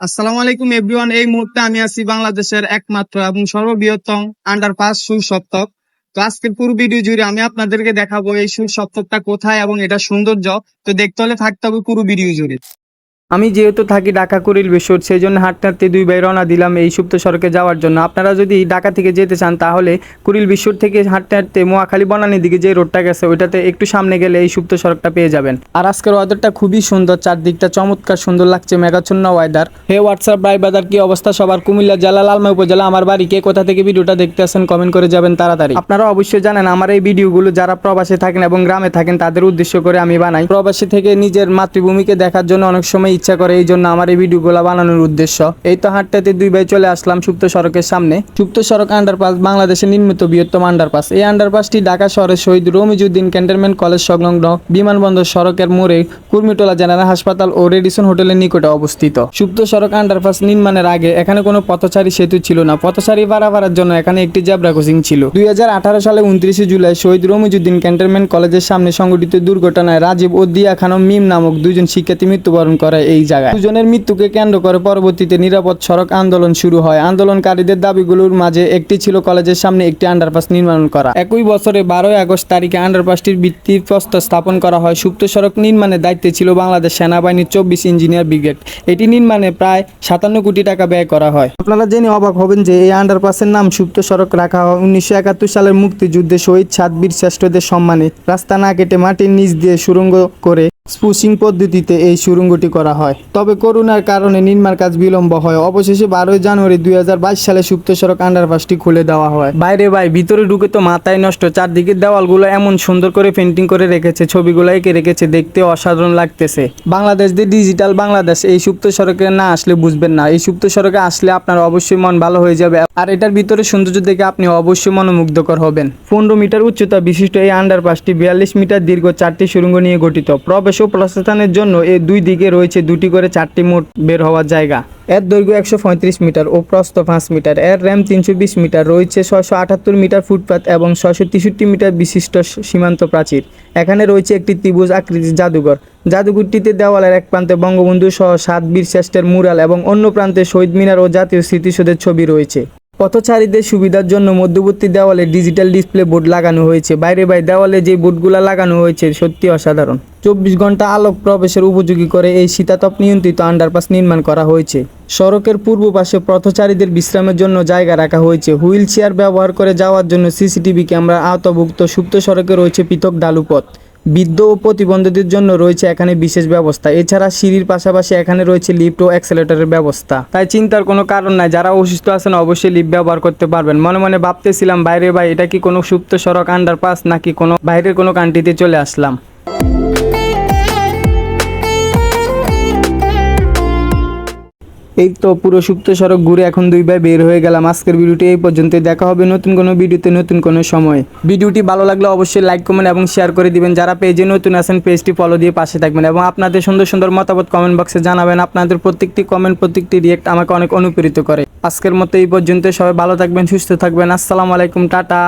আসসালামু আলাইকুম এভরিওয়ান এই মুহূর্তে আমি আছি বাংলাদেশের একমাত্র এবং সর্ববৃহত্তম আন্ডার পাস সুসপ্তক। তো আজকের পুরো ভিডিও জুড়ে আমি আপনাদেরকে দেখাবো এই সুসপ্তকটা কোথায় এবং এটা সৌন্দর্য। তো দেখতে হলে থাকতে হবে পুরো ভিডিও জুড়ে। আমি যেহেতু থাকি ঢাকা কুড়িল বিশ্বর সেই জন্য হাঁটতে হাঁটতে দুই ভাই রওনা দিলাম এই সুপ্ত সড়কে যাওয়ার জন্য। আপনারা যদি ঢাকা থেকে যেতে চান, তাহলে কুড়িল বিশ্বর থেকে হাঁটতে হাঁটতে মোয়াখালী বনানির দিকে যে রোডটা গেছে, ওইটাতে একটু সামনে গেলে এই সুপ্ত সড়কটা পেয়ে যাবেন। আর আজকের ওয়েদারটা খুবই সুন্দর, চারদিকটা চমৎকার সুন্দর লাগছে, মেঘাচ্ছন্ন ওয়েদার হে হোয়াটসঅ্যাপ ভাই বাদার কি অবস্থা সবার? কুমিল্লা জেলা, লালমাই উপজেলা, আমার বাড়ি, কে কোথা থেকে ভিডিওটা দেখতে আসেন কমেন্ট করে যাবেন তাড়াতাড়ি। আপনারা অবশ্যই জানেন, আমার এই ভিডিওগুলো যারা প্রবাসে থাকেন এবং গ্রামে থাকেন, তাদের উদ্দেশ্য করে আমি বানাই। প্রবাসী থেকে নিজের মাতৃভূমিকে দেখার জন্য অনেক সময় ইচ্ছা করে, এই জন্য আমার এই ভিডিওগুলো বানানোর উদ্দেশ্য। এই তো হাটটাতে দুই ভাই চলে আসলাম সুপ্ত সড়কের সামনে। সুপ্ত সড়ক আন্ডারপাস বাংলাদেশের নির্মিত বৃহত্তম আন্ডারপাস এই আন্ডারপাসটি ঢাকা শহরের শহীদ রমিজুদ্দিন ক্যান্টনমেন্ট কলেজ সংলগ্ন বিমানবন্দর সড়কের মোড়ে কুর্মিটোলা জেনারেল হাসপাতাল ও রেডিসন হোটেলের নিকটে অবস্থিত। সুপ্ত সড়ক আন্ডারপাস নির্মাণের আগে এখানে কোনো পথচারী সেতু ছিল না। পথচারী পারাপারের জন্য এখানে একটি জেব্রা ক্রসিং ছিল। দুই হাজার আঠারো সালে উনত্রিশে জুলাই শহীদ রমিজুদ্দিন ক্যান্টনমেন্ট কলেজের সামনে সংঘটিত দুর্ঘটনায় রাজীব ও দিয়া খানম মিম নামক দুজন শিক্ষার্থী মৃত্যুবরণ করে। এই জায়গায়। দুজনের মৃত্যুকে কেন্দ্র করে পরবর্তীতে নিরাপদ সড়ক আন্দোলন শুরু হয়। আন্দোলনকারীদের দাবিগুলোর মাঝে একটি ছিল কলেজের সামনে একটি আন্ডারপাস নির্মাণ করা। একই বছরে বারোই আগস্ট তারিখে আন্ডারপাসটির ভিত্তিপ্রস্তর স্থাপন করা হয়। সুপ্ত সড়ক নির্মাণের দায়িত্বে ছিল বাংলাদেশ সেনাবাহিনীর চব্বিশ ইঞ্জিনিয়ার ব্রিগেড। এটি নির্মাণে প্রায় সাতান্ন কোটি টাকা ব্যয় করা হয়। আপনারা জেনে অবাক হবেন যে এই আন্ডারপাসের নাম সুপ্ত সড়ক রাখা হয়। উনিশশো একাত্তর সালের মুক্তিযুদ্ধে শহীদ সাতবীর শ্রেষ্ঠদের সম্মানে রাস্তা না কেটে মাটির নিচ দিয়ে সুড়ঙ্গ করে স্পুসিং পদ্ধতিতে এই সুড়ঙ্গটি করা হয়। তবে করোনার কারণে নির্মাণ কাজ বিলম্ব হয়। অবশেষে বারোই জানুয়ারি দুই বাইশ সালে সুপ্ত সড়ক আন্ডারপাসটি খুলে দেওয়া হয়। বাইরে ভাই ভিতরে ঢুকে তো মাথায় নষ্ট। চারদিকের দেওয়ালগুলো এমন সুন্দর করে পেন্টিং করে রেখেছে ছবিগুলো এঁকে রেখেছে দেখতে অসাধারণ লাগতেছে। বাংলাদেশ দিয়ে ডিজিটাল বাংলাদেশ এই সুপ্ত সড়কে না আসলে বুঝবেন না। এই সুপ্ত সড়কে আসলে আপনার অবশ্যই মন ভালো হয়ে যাবে। আর এটার ভিতরে সৌন্দর্য দেখে আপনি অবশ্যই মনোমুগ্ধকর হবেন। পনেরো মিটার উচ্চতা বিশিষ্ট এই আন্ডারপাসটি বিয়াল্লিশ মিটার দীর্ঘ চারটি সুরঙ্গ নিয়ে গঠিত। প্রবেশ ও প্রস্থানের জন্য এই দুই দিকে রয়েছে দুটি করে চারটি মোট বের হওয়ার জায়গা। এর দৈর্ঘ্য একশো পঁয়ত্রিশ মিটার ও প্রস্থ পাঁচ মিটার। এর র্যাম তিনশো বিশ মিটার, রয়েছে ছয়শো আটাত্তর মিটার ফুটপাত এবং ছয়শো তেষট্টি মিটার বিশিষ্ট সীমান্ত প্রাচীর। এখানে রয়েছে একটি ত্রিভুজ আকৃতির জাদুঘর। জাদুঘরটিতে দেওয়ালের এক প্রান্তে বঙ্গবন্ধু সহ সাত বীর শ্রেষ্ঠের মুরাল এবং অন্য প্রান্তে শহীদ মিনার ও জাতীয় স্মৃতিসৌধের ছবি রয়েছে। পথচারীদের সুবিধার জন্য মধ্যবর্তী দেওয়ালে ডিজিটাল ডিসপ্লে বোর্ড লাগানো হয়েছে। বাইরে বাইরে দেওয়ালে যে বোর্ডগুলো লাগানো হয়েছে, সত্যি অসাধারণ। চব্বিশ ঘণ্টা আলোক প্রবেশের উপযোগী করে এই শীতাতপ নিয়ন্ত্রিত আন্ডারপাস নির্মাণ করা হয়েছে। সড়কের পূর্ব পাশে পথচারীদের বিশ্রামের জন্য জায়গা রাখা হয়েছে। হুইল চেয়ার ব্যবহার করে যাওয়ার জন্য সিসিটিভি ক্যামেরা আওতাভুক্ত সুপ্ত সড়কে রয়েছে পৃথক ডালুপথ। বৃদ্ধ ও প্রতিবন্ধীদের জন্য রয়েছে এখানে বিশেষ ব্যবস্থা। এছাড়া সিঁড়ির পাশাপাশি এখানে রয়েছে লিফট ও অ্যাক্সেলেটরের ব্যবস্থা। তাই চিন্তার কোনো কারণ নাই, যারা অসুস্থ আছেন অবশ্যই লিফট ব্যবহার করতে পারবেন। মনে মনে ভাবতেছিলাম, বাইরে ভাই, এটা কি কোনো সুপ্ত সড়ক আন্ডারপাস নাকি কোনো বাইরের কোনো কান্ট্রিতে চলে আসলাম? এই তো পুরো সুপ্ত সড়ক ঘুরে এখন দুই ভাই বের হয়ে গেলাম। আজকের ভিডিওটি এই পর্যন্ত দেখা হবে নতুন কোনো ভিডিওতে নতুন কোনো সময়। ভিডিওটি ভালো লাগলে অবশ্যই লাইক কমেন্ট এবং শেয়ার করে দিবেন। যারা পেজে নতুন আছেন, পেজটি ফলো দিয়ে পাশে থাকবেন এবং আপনাদের সুন্দর সুন্দর মতামত কমেন্ট বক্সে জানাবেন। আপনাদের প্রত্যেকটি কমেন্ট প্রত্যেকটি রিয়েক্ট আমাকে অনেক অনুপ্রেরিত করে। আজকের মতো এই পর্যন্ত সবাই ভালো থাকবেন, সুস্থ থাকবেন। আসসালামু আলাইকুম, টাটা।